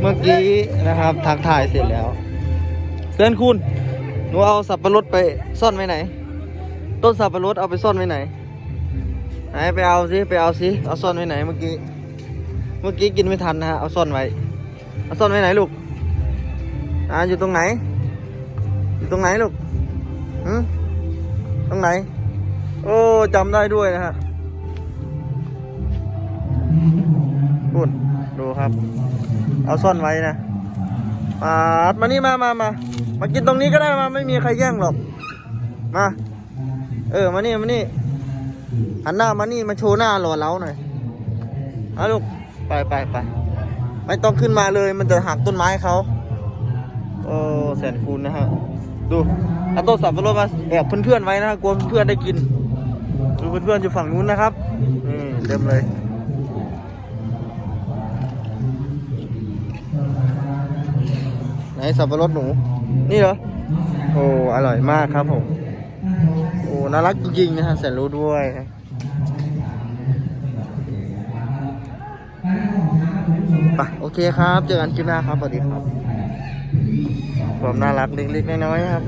เมื่อกี้นะครับทักถ่ายเสร็จแล้วเพื่อนคุณหนูเอาสับปะรดไปซ่อนไว้ไหน ต้นสับปะรดเอาไปซ่อนไว้ไหนไหนไปเอาสิไปเอาสิเอาซ่อนไว้ไหนเมื่อกี้เมื่อกี้กินไม่ทันนะฮะเอาซ่อนไว้เอาซ่อนไว้ไหนลูกอ่าอยู่ตรงไหน อยู่ตรงไหนลูกหืตรงไหน โอ้จำได้ด้วยนะฮะพูด ดูครับ เอาซ่อนไว้นะมามานี่มามามามากินตรงนี้ก็ได้มาไม่มีใครแย่งหรอก มา เออมานี่มานี่หันหน้ามานี่มาโชว์หน้าหล่อเล้าหน่อยเอาลูกไปไปไปไม่ต้องขึ้นมาเลยมันจะหักต้นไม้เขาโอ้แสนคูณนะฮะดูเอาต้นสับปะรดมาแอบเพื่อนๆไว้นะฮะกลัวเพื่อนๆได้กิน ดูเพื่อนๆอยู่ฝั่งนู้นนะครับนี่เต็มเลย ไหนสับปะรดหนู นี่เหรอ โอ้ อร่อยมากครับผม โอ้ น่ารักจริงๆนะฮะแสนรู้ด้วยไปโอเคครับ เจอกันคลิปหน้าครับ สวัสดีครับ ความน่ารักเล็กๆน้อยๆครับ